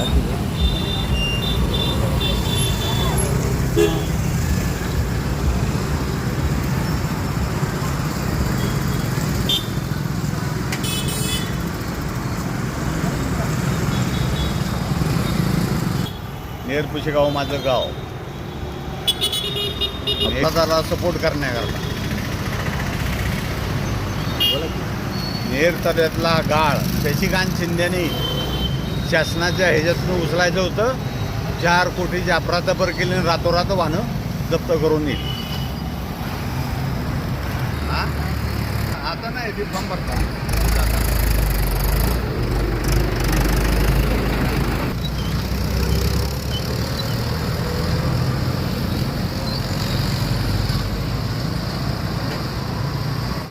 जाती है। नेर गाँव मज गाव मतदाराला सपोर्ट करण्याकरता नेर ताब्यातला गाळ शशिकांत शिंदेनी शासनाच्या ह्याच्यातून उचलायचं होतं. चार कोटीची अपराधापर केली आणि रातोरात वाहनं जप्त करून येईल आता नाही ती फॉर्म भरता